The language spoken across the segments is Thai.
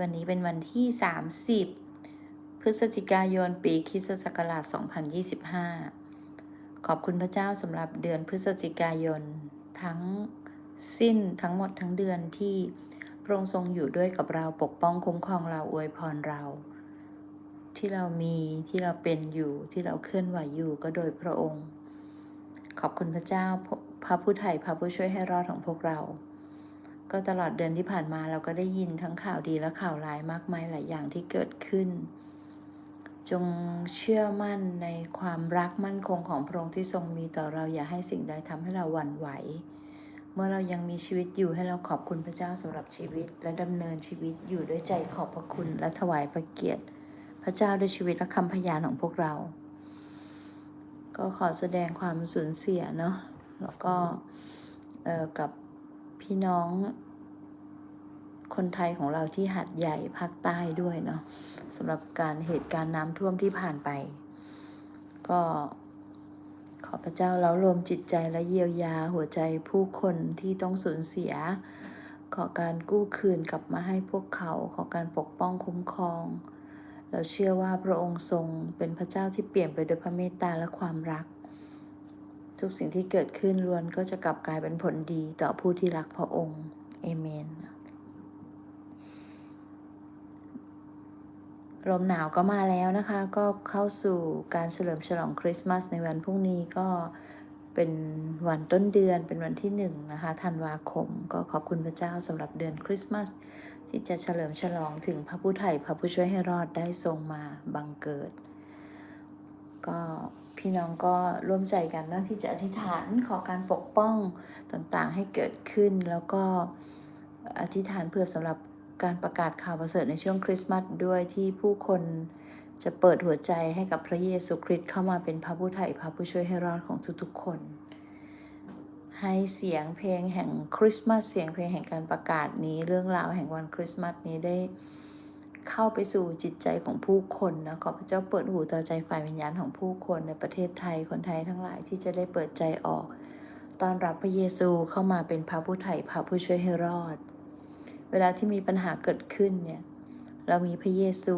วันนี้เป็นวันที่ 30 พฤศจิกายนปีคริสตศักราช 2025 ขอบคุณพระเจ้าสำหรับเดือนพฤศจิกายน ทั้งสิ้นทั้งหมดทั้งเดือนที่พระองค์ทรงอยู่ด้วยกับเราปกป้องคุ้มครองเราอวยพรเรา ที่เรามีที่เราเป็นอยู่ที่เราเคลื่อนไหวอยู่ก็โดยพระองค์ ขอบคุณพระเจ้าพระผู้ไถ่พระผู้ช่วยให้รอดของพวกเรา ก็ตลอดเดือนที่ผ่านมาเราก็ได้ยินทั้งข่าวดีและข่าวร้ายมากมายหลายอย่างที่เกิดขึ้น จงเชื่อมั่นในความรักมั่นคงของพระองค์ที่ทรงมีต่อเราอย่าให้สิ่งใดทำให้เราหวั่นไหว เมื่อเรายังมีชีวิตอยู่ให้เราขอบคุณพระเจ้าสำหรับชีวิต และดำเนินชีวิตอยู่ด้วยใจขอบพระคุณและถวายพระเกียรติ พระเจ้าด้วยชีวิตและคำพยานของพวกเรา ก็ขอแสดงความสูญเสียเนาะแล้วก็เอ่อกับ พี่น้อง คนไทยของเราที่หัดใหญ่ภาคใต้ด้วยเนาะสำหรับการเหตุการณ์น้ำท่วมที่ผ่านไป ก็ขอพระเจ้าแล้วรวมจิตใจและเยียวยาหัวใจผู้คนที่ต้องสูญเสีย ขอการกู้คืนกลับมาให้พวกเขา ขอการปกป้องคุ้มครอง เราเชื่อว่าพระองค์ทรงเป็นพระเจ้าที่เปลี่ยนไปด้วยพระเมตตาและความรัก ทุกสิ่งที่เกิดขึ้นล้วนก็จะกลับกลายเป็นผลดีต่อผู้ที่รักพระองค์เอเมนลมหนาวก็มาแล้วนะคะ ก็เข้าสู่การเฉลิมฉลองคริสต์มาสในวันพรุ่งนี้ก็เป็นวันต้นเดือนเป็นวันที่หนึ่งนะคะธันวาคม ก็ขอบคุณพระเจ้าสำหรับเดือนคริสต์มาสที่จะเฉลิมฉลองถึงพระผู้ไถ่พระผู้ช่วยให้รอดได้ทรงมาบังเกิด ก็ พี่น้องก็ร่วมใจกันนะที่จะอธิษฐานขอการปกป้องต่างๆให้เกิดขึ้น แล้วก็อธิษฐานเพื่อสำหรับการประกาศข่าวประเสริฐในช่วงคริสต์มาสด้วยที่ผู้คนจะเปิดหัวใจให้กับพระเยซูคริสต์เข้ามาเป็นพระผู้ไถ่พระผู้ช่วยให้รอดของทุกๆคน ให้เสียงเพลงแห่งคริสต์มาสเสียงเพลงแห่งการประกาศนี้เรื่องราวแห่งวันคริสต์มาสนี้ได้ เข้าไปสู่จิตใจของผู้คนนะขอพระเจ้าเปิดหูต่อใจฝ่ายวิญญาณของผู้คนในประเทศไทยคนไทยทั้งหลายที่จะได้เปิดใจออกต้อนรับพระเยซูเข้ามาเป็นพระผู้ไถ่พระผู้ช่วยให้รอด เวลาที่มีปัญหาเกิดขึ้นเนี่ยเรามีพระเยซู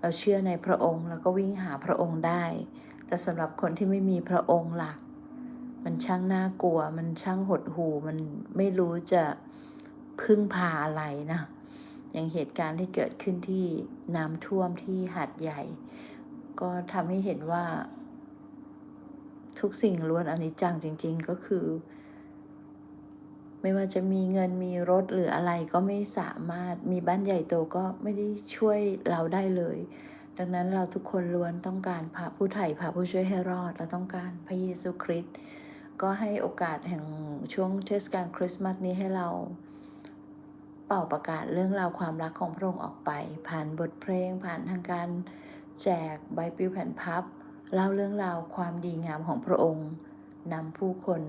เราเชื่อในพระองค์ แล้วก็วิ่งหาพระองค์ได้ แต่สำหรับคนที่ไม่มีพระองค์ล่ะมันช่างน่ากลัว มันช่างหดหู่มันไม่รู้จะพึ่งพาอะไรนะ อย่างเหตุการณ์ที่เกิดขึ้นที่น้ำท่วมที่หาดใหญ่ ก็ทำให้เห็นว่า ทุกสิ่งล้วนอนิจจังจริง ๆ ก็คือ ไม่ว่าจะมีเงินมีรถหรืออะไรก็ไม่สามารถมีบ้านใหญ่โตก็ไม่ได้ช่วยเราได้เลย ดังนั้นเราทุกคนล้วนต้องการพระผู้ไถ่พระผู้ช่วยให้รอดเราต้องการพระเยซูคริสต์ก็ให้โอกาสแห่งช่วงเทศกาลคริสต์มาสนี้ให้เรา ป่าประกาศเรื่องราวความรักของพระองค์ออกไป ผ่านบทเพลง ผ่านทางการแจกใบปลิวแผ่นพับ เล่าเรื่องราวความดีงามของพระองค์นำผู้คน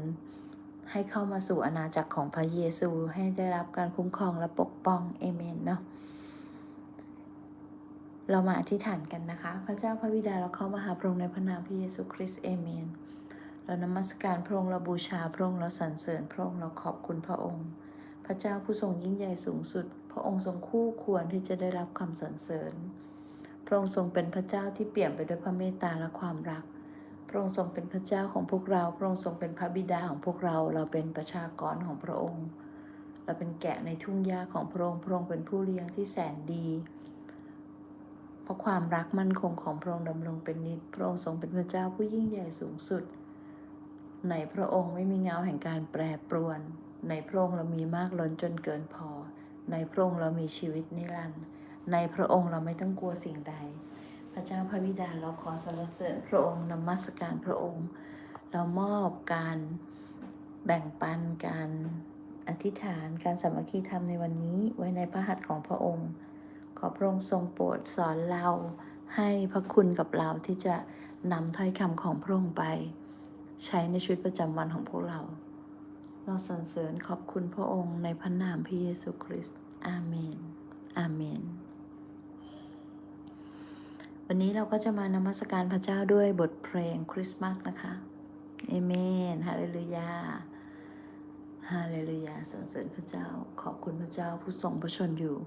ให้เข้ามาสู่อาณาจักรของพระเยซูให้ได้รับการคุ้มครองและปกป้องเอเมนเนาะเรามาอธิษฐานกันนะคะ พระเจ้าพระบิดาเราเข้ามาหาพระองค์ในพระนามพระเยซูคริสต์เอเมน เรานมัสการพระองค์เราบูชาพระองค์เราสรรเสริญพระองค์เราขอบคุณพระองค์ พระเจ้าผู้ทรงยิ่งใหญ่สูงสุด พระองค์ทรงคู่ควรที่จะได้รับคำสรรเสริญ พระองค์ทรงเป็นพระเจ้าที่เปี่ยมไปด้วยพระเมตตาและความรัก พระองค์ทรงเป็นพระเจ้าของพวกเรา พระองค์ทรงเป็นพระบิดาของพวกเรา เราเป็นประชากรของพระองค์ เราเป็นแกะในทุ่งหญ้าของพระองค์ พระองค์เป็นผู้เลี้ยงที่แสนดี เพราะความรักมั่นคงของพระองค์ดำรงเป็นนิจ พระองค์ทรงเป็นพระเจ้าผู้ยิ่งใหญ่สูงสุด ในพระองค์ไม่มีเงาแห่งการแปรปรวน ในพระองค์เรามีมากล้นจนเกินพอ ในพระองค์เรามีชีวิตนิรันดร์ในพระองค์เราไม่ต้องกลัวสิ่งใด พระเจ้าพระบิดาเราขอสรรเสริญพระองค์นมัสการพระองค์ เรามอบการแบ่งปันการอธิษฐานการสามัคคีธรรมในวันนี้ไว้ในพระหัตถ์ของพระองค์ ขอพระองค์ทรงโปรดสอนเราให้พระคุณกับเราที่จะนำถ้อยคำของพระองค์ไป ใช้ในชีวิตประจำวันของพวกเรา เราสรรเสริญขอบคุณพระองค์ในพระนามพระเยซูคริสต์ อาเมน อาเมน วันนี้เราก็จะมานมัสการพระเจ้าด้วยบทเพลงคริสต์มาสนะคะเอเมน ฮาเลลูยา ฮาเลลูยาสรรเสริญพระเจ้า ขอบคุณพระเจ้าผู้ทรงพระชนอยู่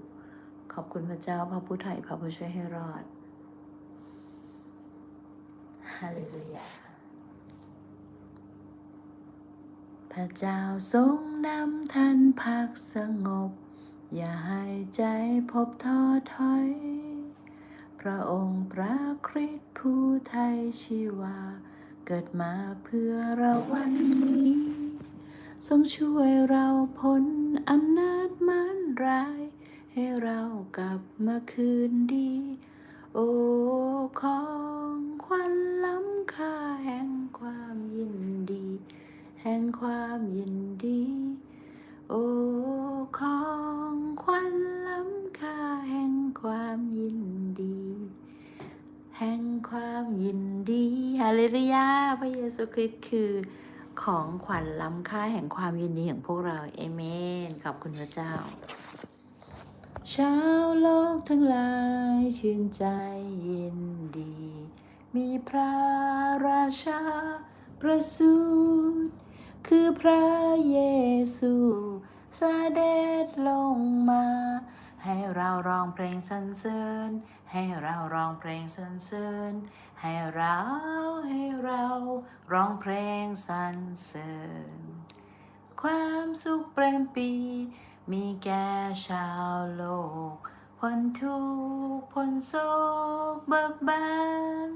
ขอบคุณพระเจ้าพระผู้ไถ่พระผู้ช่วยให้รอด ฮาเลลูยา พ ระเจ้าทรงนำท่านพักสงบ อย่าให้ใจพบท้อถอย พระองค์พระคริสต์ผู้ไทยชีวา เกิดมาเพื่อเราวันนี้ ทรงช่วยเราพ้นอำนาจมันร้าย ให้เรากลับมาคืนดี โอ้ของขวัญล้ำค่าแห่งความยินดี แห่งความยินดี โอ้ของขวัญล้ำค่าแห่งความยินดี แห่งความยินดีฮาเลลูยาพระเยซูคริสต์คือของขวัญล้ำค่าแห่งความยินดีของพวกเราเอเมนขอบคุณพระเจ้า ชาวโลกทั้งหลายชื่นใจยินดี มีพระราชาประสูติ คือพระเยซูเสด็จลงมา ให้เราร้องเพลงสรรเสริญ ให้เราร้องเพลงสรรเสริญ ให้เราให้เราร้องเพลงสรรเสริญ ความสุขเปรมปี มีแก่ชาวโลกพ้นทุกข์พ้นโศกเบิกบาน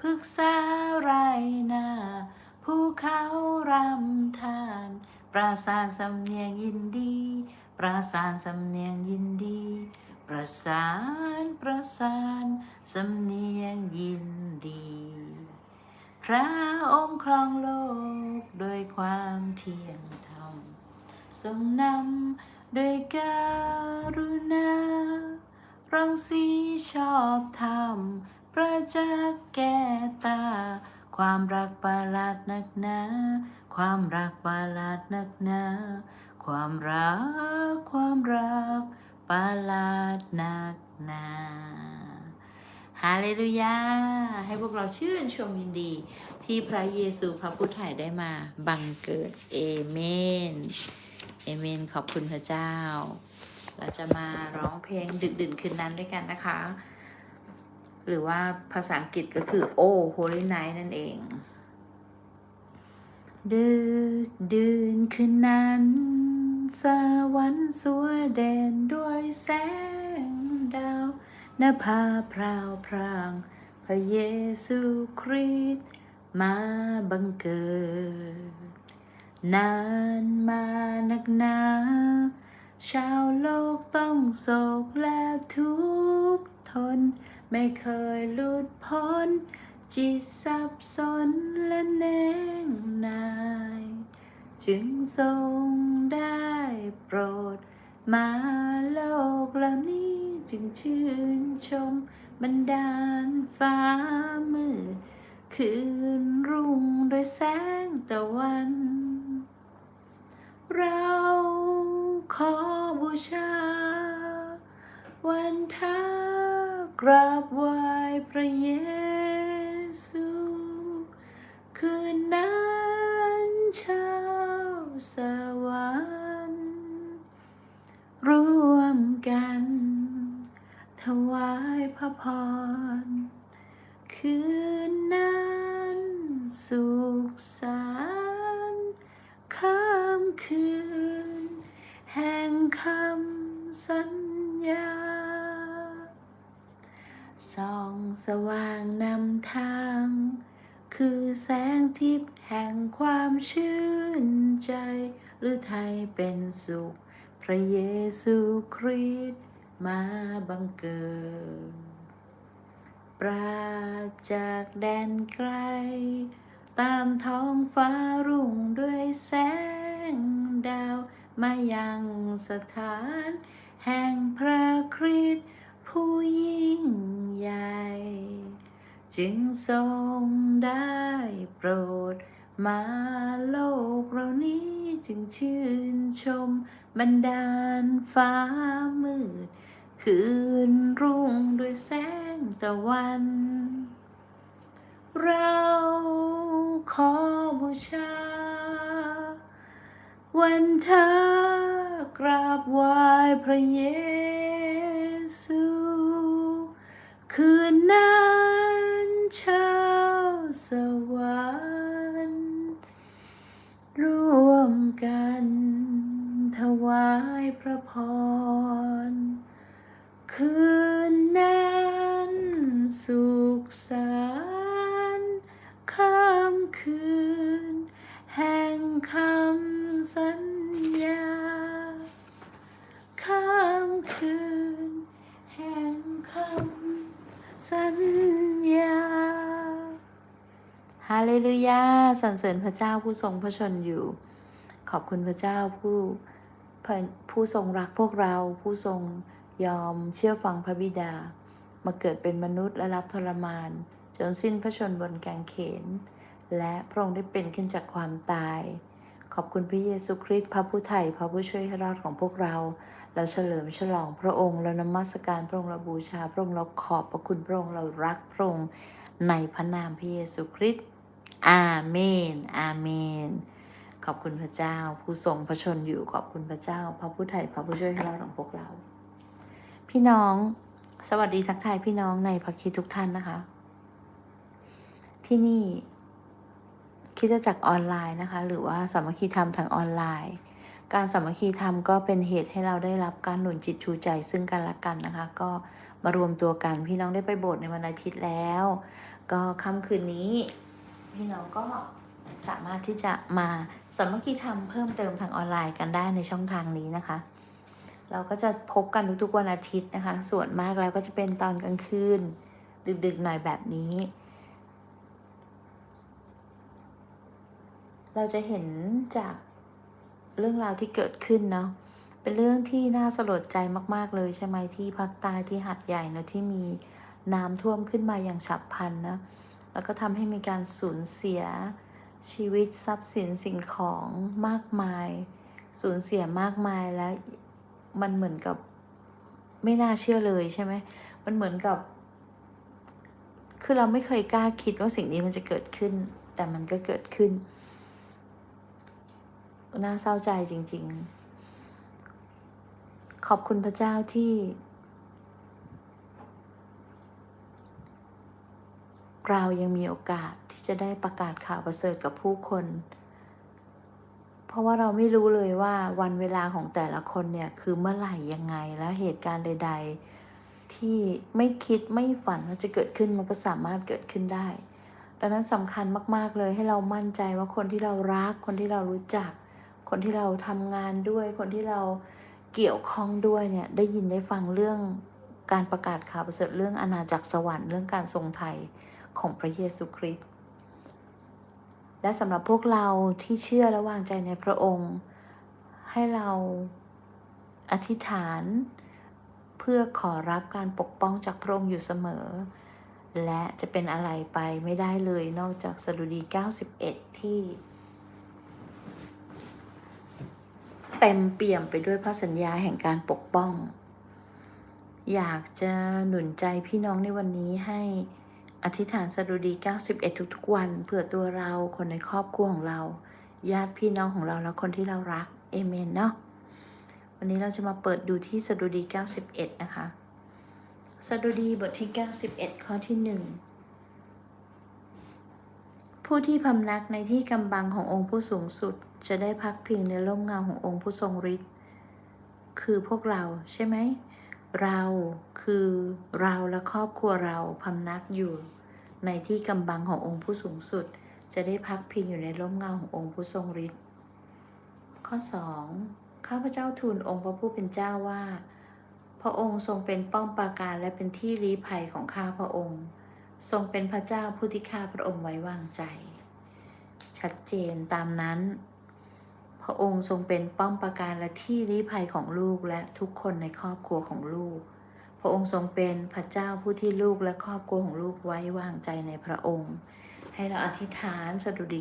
พึกษาไรนา ภูเขารำทาน ปราสาทสำเนียงยินดี ปราสาทสำเนียงยินดี ประสานประสานสำเนียงยินดี พระองค์ครองโลกโดยความเที่ยงธรรม ทรงนำโดยการุณา รังสีชอบธรรม ประจักษ์แก่ตา ความรักประหลาดนักหนา ความรักประหลาดนักหนา ความรัก ความรักประหลาดนักหนาฮาเลลูยา ให้พวกเราชื่นชมยินดี ที่พระเยซูพระผู้ไถ่ได้มาบังเกิด เอเมน เอเมน ขอบคุณพระเจ้า เราจะมาร้องเพลงดึกดื่นคืนนั้นด้วยกันนะคะ หรือว่าภาษาอังกฤษก็คือโอ้ Holy Night นั่นเองดึกดื่นคืนนั้น สวรรค์สวยเด่นด้วยแสงดาวนภาพราวพราง พระเยซูคริสต์มาบังเกิด นานมานักหนา ชาวโลกต้องโศกและทุกข์ทน ไม่เคยหลุดพ้น จิตสับสนและแน่งนาย จึงทรงได้โปรด มาโลกเหล่านี้จึงชื่นชมบรรดาลฟ้ามืดคืนรุ่งโดยแสงตะวัน เราขอบูชา วันท้า กราบไหว้พระเยซู คืนนั้นเช้าสวรรค์ร่วมกัน ถวายพระพร คืนนั้นสุขสันต์ข้ามคืน แห่งคำสัญญา ส่องสว่างนำทาง คือแสงทิพย์แห่งความชื่นใจ หรือไทยเป็นสุข พระเยซูคริสต์มาบังเกิด ปราศจากแดนไกล ตามท้องฟ้ารุ่งด้วยแสงดาว มายังสถาน แห่งพระคริสต์ ผู้ยิ่งใหญ่ จึงทรงได้โปรด มาโลกเรานี้จึงชื่นชมบรรดาลฟ้ามืด คืนรุ่งด้วยแสงตะวัน เราขอบูชา วันท้ากราบไหว้พระเย คืนนั้นเช้าสวรรค์ร่วมกัน ถวายพระพร คืนนั้นสุขสันต์ข้ามคืน แห่งคำสัญญา ข้ามคืน แห่งคำสัญญาฮาเลลูยาสรรเสริญพระเจ้าผู้ทรงพระชนอยู่ ขอบคุณพระเจ้าผู้ผู้ทรงรักพวกเราผู้ทรงยอมเชื่อฟังพระบิดา มาเกิดเป็นมนุษย์และรับทรมาน จนสิ้นพระชนบนแกงเขน และพระองค์ได้เป็นขึ้นจากความตาย ขอบคุณพระเยซูคริสต์พระผู้ไถ่พระผู้ช่วยให้รอดของพวกเรา เราเฉลิมฉลองพระองค์ เรานมัสการพระองค์เราบูชา พระองค์เราขอบพระคุณพระองค์เรารักพระองค์ในพระนามพระเยซูคริสต์อาเมน อาเมน ขอบคุณพระเจ้า ผู้ทรงพระชนอยู่ขอบคุณพระเจ้า พระผู้ไถ่พระผู้ช่วยให้รอดของพวกเรา พี่น้องสวัสดีทักทายพี่น้องในพระคิดทุกท่านนะคะ ที่นี่ คิดจะจักออนไลน์นะคะ หรือว่าสามัคคีธรรมทางออนไลน์ การสามัคคีธรรมก็เป็นเหตุให้เราได้รับการหนุนจิตชูใจซึ่งกันและกันนะคะ ก็มารวมตัวกันพี่น้องได้ไปโบสถ์ในวันอาทิตย์แล้ว ก็ค่ำคืนนี้ พี่น้องก็สามารถที่จะมาสามัคคีธรรมเพิ่มเติมทางออนไลน์กันได้ในช่องทางนี้นะคะ เราก็จะพบกันทุกๆวันอาทิตย์นะคะ ส่วนมากแล้วก็จะเป็นตอนกลางคืน ดึกๆหน่อยแบบนี้ เราจะเห็นจากเรื่องราวที่เกิดขึ้นเนาะเป็นเรื่องที่น่าสลดใจมาก ๆ เลยใช่ไหมที่ภาคใต้ที่หัดใหญ่เนาะที่มีน้ำท่วมขึ้นมาอย่างฉับพลันนะแล้วก็ทำให้มีการสูญเสียชีวิตทรัพย์สินสิ่งของมากมาย สูญเสียมากมายแล้วมันเหมือนกับไม่น่าเชื่อเลยใช่ไหมมันเหมือนกับ คือเราไม่เคยกล้าคิดว่าสิ่งนี้มันจะเกิดขึ้น แต่มันก็เกิดขึ้น น่าเศร้าใจจริง ๆ ขอบคุณพระเจ้าที่ เรายังมีโอกาสที่จะได้ประกาศข่าวประเสริฐกับผู้คน เพราะว่าเราไม่รู้เลยว่าวันเวลาของแต่ละคนเนี่ย คือเมื่อไหร่ยังไงและเหตุการณ์ใด ๆ ที่ไม่คิดไม่ฝันว่าจะเกิดขึ้นมันก็สามารถเกิดขึ้นได้ดังนั้นสำคัญมาก ๆ เลยให้เรามั่นใจว่าคนที่เรารักคนที่เรารู้จัก คนที่เราทำงานด้วย คนที่เราเกี่ยวข้องด้วยเนี่ยได้ยินได้ฟังเรื่องการประกาศข่าวประเสริฐเรื่องอาณาจักรสวรรค์เรื่องการทรงไทยของพระเยซูคริสต์และสำหรับพวกเราที่เชื่อและวางใจในพระองค์ ให้เราอธิษฐาน เพื่อขอรับการปกป้องจากพระองค์อยู่เสมอ และจะเป็นอะไรไปไม่ได้เลยนอกจากสดุดี 91 ที่ เต็มเปี่ยมไปด้วยพระสัญญาแห่งการปกป้อง อยากจะหนุนใจพี่น้องในวันนี้ให้อธิษฐานสดุดี 91 ทุกๆ วันเผื่อตัวเราคนในครอบครัวของเรา ญาติพี่น้องของเราและคนที่เรารักเอเมนเนาะวันนี้เราจะมาเปิดดูที่สดุดี 91 นะคะสดุดีบทที่ 91 ข้อที่ 1 ผู้ที่พำนักในที่กำบังขององค์ผู้สูงสุด จะได้พักพิงในร่มเงาขององค์ผู้ทรงฤทธิ์คือพวกเราใช่ไหม เราคือเราและครอบครัวเราพำนักอยู่ ในที่กำบังขององค์ผู้สูงสุด จะได้พักพิงอยู่ในร่มเงาขององค์ผู้ทรงฤทธิ์ข้อ 2. ข้าพเจ้าทูลองค์พระผู้เป็นเจ้าว่า พระองค์ทรงเป็นป้อมปราการและเป็นที่ลี้ภัยของข้าพระองค์ ทรงเป็นพระเจ้าผู้ที่ข้าพระองค์ไว้วางใจ ชัดเจนตามนั้น พระองค์ทรงเป็นป้อมปราการและที่ลี้ภัยของลูกและทุกคนในครอบครัวของลูก พระองค์ทรงเป็นพระเจ้าผู้ที่ลูกและครอบครัวของลูกไว้วางใจในพระองค์ ให้เราอธิษฐานสดุดี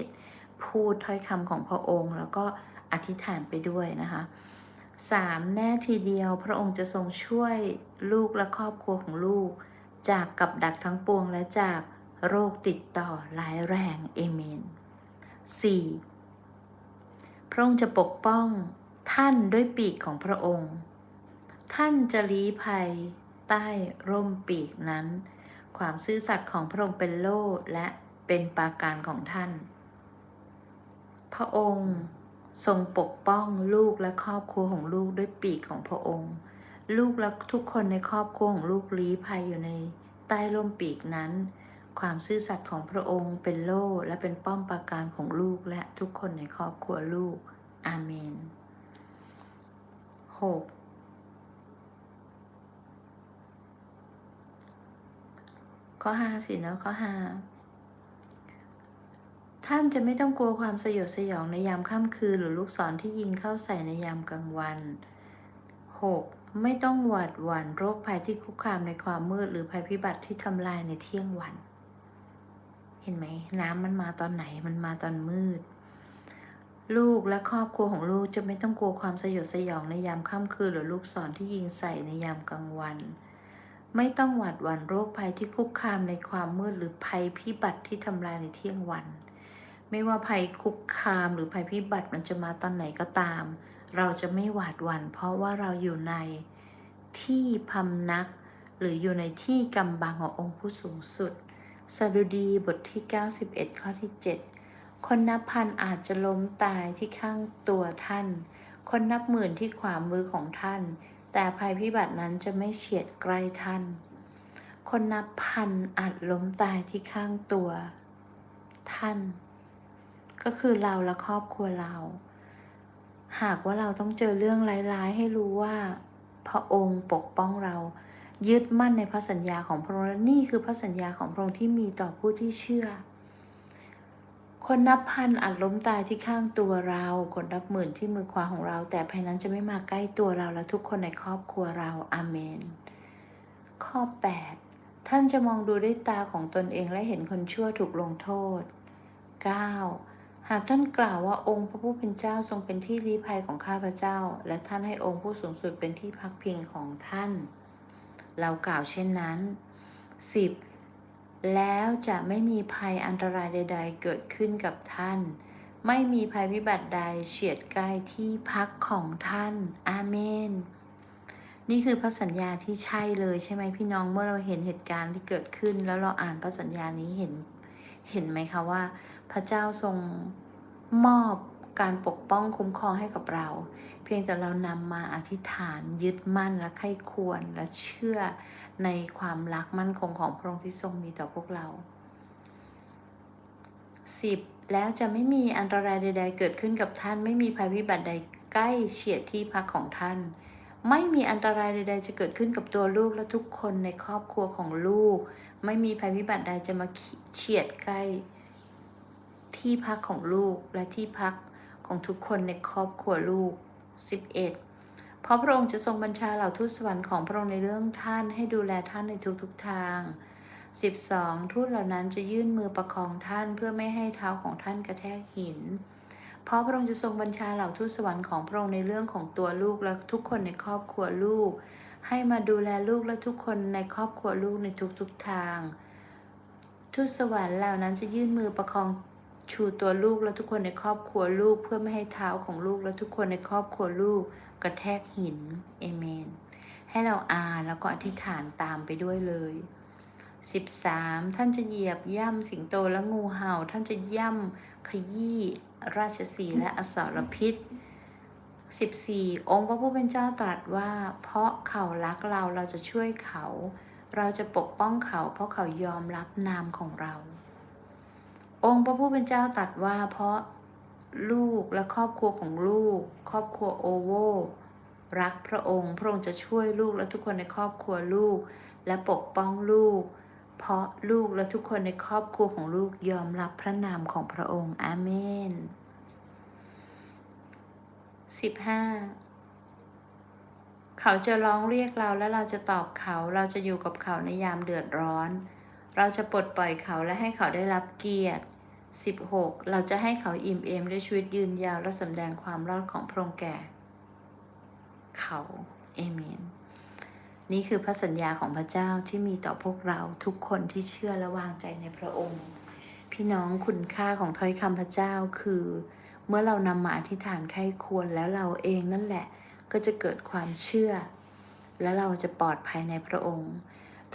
91 พูดถ้อยคำของพระองค์ แล้วก็อธิษฐานไปด้วยนะคะสามแน่ทีเดียวพระองค์จะทรงช่วยลูกและครอบครัวของลูก จากกับดักทั้งปวงและจากโรคติดต่อร้ายแรงเอเมน 4. พระองค์จะปกป้องท่านด้วยปีกของพระองค์ ท่านจะลี้ภัยใต้ร่มปีกนั้น ความซื่อสัตย์ของพระองค์เป็นโล่และเป็นปาการของท่าน พระองค์ทรงปกป้องลูกและครอบครัวของลูกด้วยปีกของพระองค์ ลูกและทุกคนในครอบครัวของลูกลี้ภัยอยู่ในใต้ร่มปีกนั้น ความซื่อสัตย์ของพระองค์เป็นโล่และเป็นป้อมปราการของลูกและทุกคนในครอบครัวลูก อาเมน 6. ข้อห้าสินะข้อห้าท่านจะไม่ต้องกลัวความสยดสยองในยามค่ำคืน หรือลูกศรที่ยิงเข้าใส่ในยามกลางวัน 6. ไม่ต้องหวาดหวั่นโรคภัยที่คุกคามในความมืดหรือภัยพิบัติที่ทำลายในเที่ยงวัน เห็นไหมน้ำมันมาตอนไหนมันมาตอนมืด ลูกและครอบครัวของลูกจะไม่ต้องกลัวความสยดสยองในยามค่ำคืนหรือลูกศรที่ยิงใส่ในยามกลางวัน ไม่ต้องหวาดหวั่นโรคภัยที่คุกคามในความมืดหรือภัยพิบัติที่ทำลายในเที่ยงวัน ไม่ว่าภัยคุกคามหรือภัยพิบัติมันจะมาตอนไหนก็ตาม เราจะไม่หวาดหวั่นเพราะว่าเราอยู่ในที่พำนัก หรืออยู่ในที่กำบังขององค์ผู้สูงสุด สดุดีบทที่ 91 ข้อที่ 7 คนนับพันอาจจะล้มตายที่ข้างตัวท่าน คนนับหมื่นที่ขวามือของท่าน แต่ภัยพิบัตินั้นจะไม่เฉียดใกล้ท่าน คนนับพันอาจล้มตายที่ข้างตัว ท่าน ก็คือเราและครอบครัวเรา หากว่าเราต้องเจอเรื่องร้ายๆ ให้รู้ว่า พระองค์ปกป้องเรา ยึดมั่นในพระสัญญาของพระองค์และนี่คือพระสัญญาของพระองค์ที่มีต่อผู้ที่เชื่อ คนนับพันอาจล้มตายที่ข้างตัวเรา คนนับหมื่นที่มือขวาของเรา แต่ภัยนั้นจะไม่มาใกล้ตัวเราและทุกคนในครอบครัวเราอาเมน ข้อ 8 ท่านจะมองดูด้วยตาของตนเองและเห็นคนชั่วถูกลงโทษ 9. หากท่านกล่าวว่าองค์พระผู้เป็นเจ้าทรงเป็นที่ลี้ภัยของข้าพเจ้า และท่านให้องค์ผู้สูงสุดเป็นที่พักพิงของท่าน เรากล่าวเช่นนั้น 10. แล้วจะไม่มีภัยอันตรายใด ๆ เกิดขึ้นกับท่าน ไม่มีภัยพิบัติใดเฉียดใกล้ที่พักของท่าน อาเมน นี่คือพระสัญญาที่ใช่เลยใช่ไหมพี่น้องเมื่อเราเห็นเหตุการณ์ที่เกิดขึ้น แล้วเราอ่านพระสัญญานี้เห็น เห็นไหมคะว่า พระเจ้าทรงมอบ การปกป้องคุ้มครองให้กับเรา เพียงแต่เรานำมาอธิษฐานยึดมั่นและใคร่ควรและเชื่อในความรักมั่นคงของพระองค์ที่ทรงมีต่อพวกเรา 10. แล้วจะไม่มีอันตรายใด ๆ เกิดขึ้นกับท่าน ไม่มีภัยพิบัติใดใกล้เฉียดที่พักของท่าน ไม่มีอันตรายใด ๆ จะเกิดขึ้นกับตัวลูกและทุกคนในครอบครัวของลูก ไม่มีภัยพิบัติใดจะมาเฉียดใกล้ที่พักของลูกและที่พัก ของทุกคนในครอบครัวลูก 11 เพราะพระองค์จะทรงบัญชาเหล่าทูตสวรรค์ของพระองค์ในเรื่องท่านให้ดูแลท่านในทุกๆทาง 12 ทูตเหล่านั้นจะยื่นมือประคองท่านเพื่อไม่ให้เท้าของท่านกระแทกหิน เพราะพระองค์จะทรงบัญชาเหล่าทูตสวรรค์ของพระองค์ในเรื่องของตัวลูกและทุกคนในครอบครัวลูก ให้มาดูแลลูกและทุกคนในครอบครัวลูกในทุกๆทาง ทูตสวรรค์เหล่านั้นจะยื่นมือประคอง ชูตัวลูกและทุกคนในครอบครัวลูกเพื่อไม่ให้เท้าของลูกและทุกคนในครอบครัวลูกกระแทกหินเอเมน ให้เราอ่านแล้วก็อธิษฐานตามไปด้วยเลย 13. ท่านจะเหยียบย่ำสิงโตและงูเห่า ท่านจะย่ำขยี้ราชสีและอสรพิษ 14. องค์พระผู้เป็นเจ้าตรัสว่า เพราะเขารักเราเราจะช่วยเขา เราจะปกป้องเขา เพราะเขายอมรับนามของเรา องค์พระผู้เป็นเจ้าตรัสว่าเพราะลูกและครอบครัวของลูก ครอบครัวโอโวรักพระองค์ พระองค์จะช่วยลูกและทุกคนในครอบครัวลูก และปกป้องลูก เพราะลูกและทุกคนในครอบครัวของลูกยอมรับพระนามของพระองค์อาเมน 15 เขาจะร้องเรียกเราและเราจะตอบเขาเราจะอยู่กับเขาในยามเดือดร้อน เราจะปลดปล่อยเขาและให้เขาได้รับเกียรติ 16. เราจะให้เขาอิ่มเอมด้วยชีวิตยืนยาว และสำแดงความรอดของพระองค์แก่ เขาเอเมน นี่คือพระสัญญาของพระเจ้าที่มีต่อพวกเราทุกคนที่เชื่อและวางใจในพระองค์ พี่น้องคุณค่าของถ้อยคำพระเจ้าคือ เมื่อเรานำมาอธิษฐานไข้ควรแล้วเราเองนั่นแหละ ก็จะเกิดความเชื่อ และเราจะปลอดภัยในพระองค์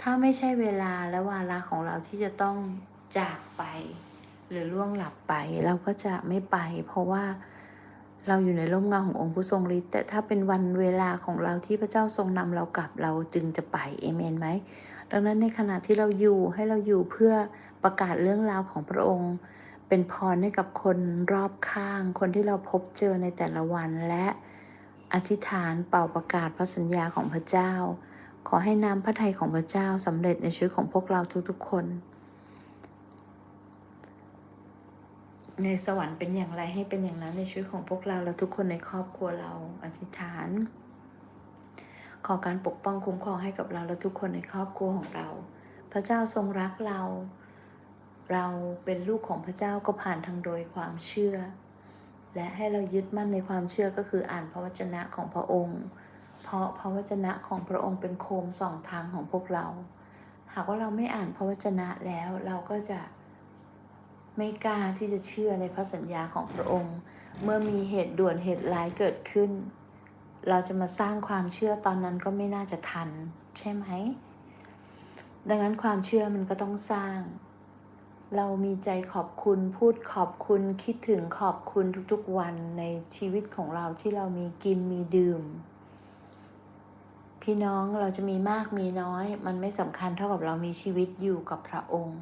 ถ้าไม่ใช่เวลาและวาระของเราที่จะต้องจากไป หรือล่วงหลับไปเราก็จะไม่ไป เพราะว่าเราอยู่ในร่มเงาขององค์ผู้ทรงฤทธิ์แต่ถ้าเป็นวันเวลาของเราที่พระเจ้าทรงนำเรากลับเราจึงจะไปเอเมนไหมดังนั้นในขณะที่เราอยู่ให้เราอยู่เพื่อประกาศเรื่องราวของพระองค์ เป็นพรให้กับคนรอบข้าง คนที่เราพบเจอในแต่ละวันและอธิษฐานเป่าประกาศพระสัญญาของพระเจ้า ขอให้น้ำพระทัยของพระเจ้าสำเร็จในชีวิตของพวกเราทุกๆคน ในสวรรค์เป็นอย่างไรให้เป็นอย่างนั้นในชีวิตของพวกเราและทุกคนในครอบครัวเราอธิษฐาน ขอการปกป้องคุ้มครองให้กับเราและทุกคนในครอบครัวของเรา พระเจ้าทรงรักเรา เราเป็นลูกของพระเจ้าก็ผ่านทางโดยความเชื่อ และให้เรายึดมั่นในความเชื่อก็คืออ่านพระวจนะของพระองค์ เพราะพระวจนะของพระองค์เป็นโคมส่องทางของพวกเรา หากว่าเราไม่อ่านพระวจนะแล้วเราก็จะ ไม่กล้าที่จะเชื่อในพระสัญญาของพระองค์ เมื่อมีเหตุด่วนเหตุร้ายเกิดขึ้น เราจะมาสร้างความเชื่อตอนนั้นก็ไม่น่าจะทัน ใช่ไหม ดังนั้นความเชื่อมันก็ต้องสร้าง เรามีใจขอบคุณพูดขอบคุณคิดถึงขอบคุณทุกๆวันในชีวิตของเราที่เรามีกินมีดื่ม พี่น้องเราจะมีมากมีน้อย มันไม่สำคัญเท่ากับเรามีชีวิตอยู่กับพระองค์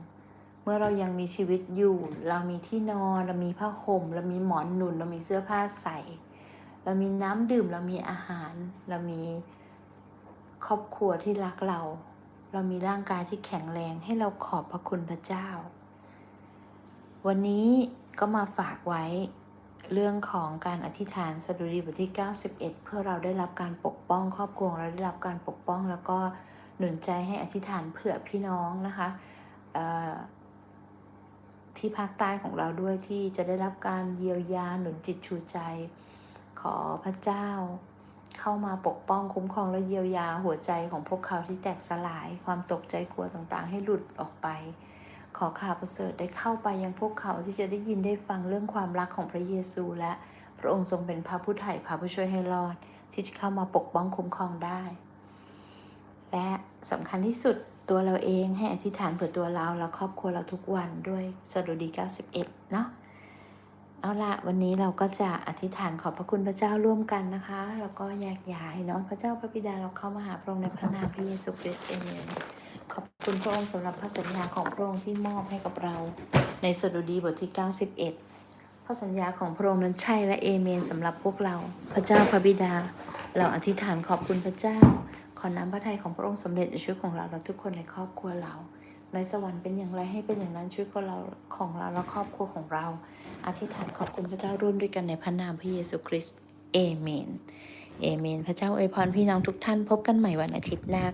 มื่อเรายังมีชีวิตอยู่ เรามีที่นอน เรามีผ้าห่ม เรามีหมอนหนุน เรามีเสื้อผ้าใส่ เรามีน้ำดื่ม เรามีอาหาร เรามีครอบครัวที่รักเรา เรามีร่างกายที่แข็งแรงให้เราขอบพระคุณพระเจ้า วันนี้ก็มาฝากไว้เรื่องของการอธิษฐานสดุดีบทที่ 91 เพื่อเราได้รับการปกป้องครอบครัวเราได้รับการปกป้องแล้วก็หนุนใจให้อธิษฐานเผื่อพี่น้องนะคะเอ่อ ที่ภาคใต้ของเราด้วยที่จะได้รับการเยียวยาหนุนจิตชูใจ ขอพระเจ้า เข้ามาปกป้องคุ้มครองและเยียวยาหัวใจของพวกเขาที่แตกสลายความตกใจกลัวต่างๆ ให้หลุดออกไป ขอข่าวประเสริฐได้เข้าไปยังพวกเขาที่จะได้ยินได้ฟังเรื่องความรักของพระเยซู และพระองค์ทรงเป็นพระผู้ไถ่พระผู้ช่วยให้รอด ที่จะเข้ามาปกป้องคุ้มครองได้ และสำคัญที่สุด ตัวเราเองให้อธิษฐานเผื่อตัวเราและครอบครัวเราทุกวันด้วยสดุดี 91 เนาะเอาละวันนี้เราก็จะอธิษฐานขอบพระคุณพระเจ้าร่วมกันนะคะ แล้วก็แยกย้ายเนาะพระเจ้าพระบิดาเราเข้ามาหาพระองค์ในพระนามพระเยซูคริสต์เอเมนขอบคุณพระองค์สำหรับพระสัญญาของพระองค์ที่มอบให้กับเรา ในสดุดีบทที่ 91 พระสัญญาของพระองค์นั้นใช่และเอเมนสำหรับพวกเรา พระเจ้าพระบิดา เราอธิษฐานขอบคุณพระเจ้า ขอน้ำพระทัยของพระองค์สำเร็จในชีวิตของเราและทุกคนในครอบครัวเรา ในสวรรค์เป็นอย่างไรให้เป็นอย่างนั้นชีวิตของเราของเราและครอบครัวของเรา อธิษฐานขอบคุณพระเจ้าร่วมด้วยกันในพระนามพระเยซูคริสต์เอเมน เอเมน พระเจ้าอวยพรพี่น้องทุกท่านพบกันใหม่วันอาทิตย์หน้า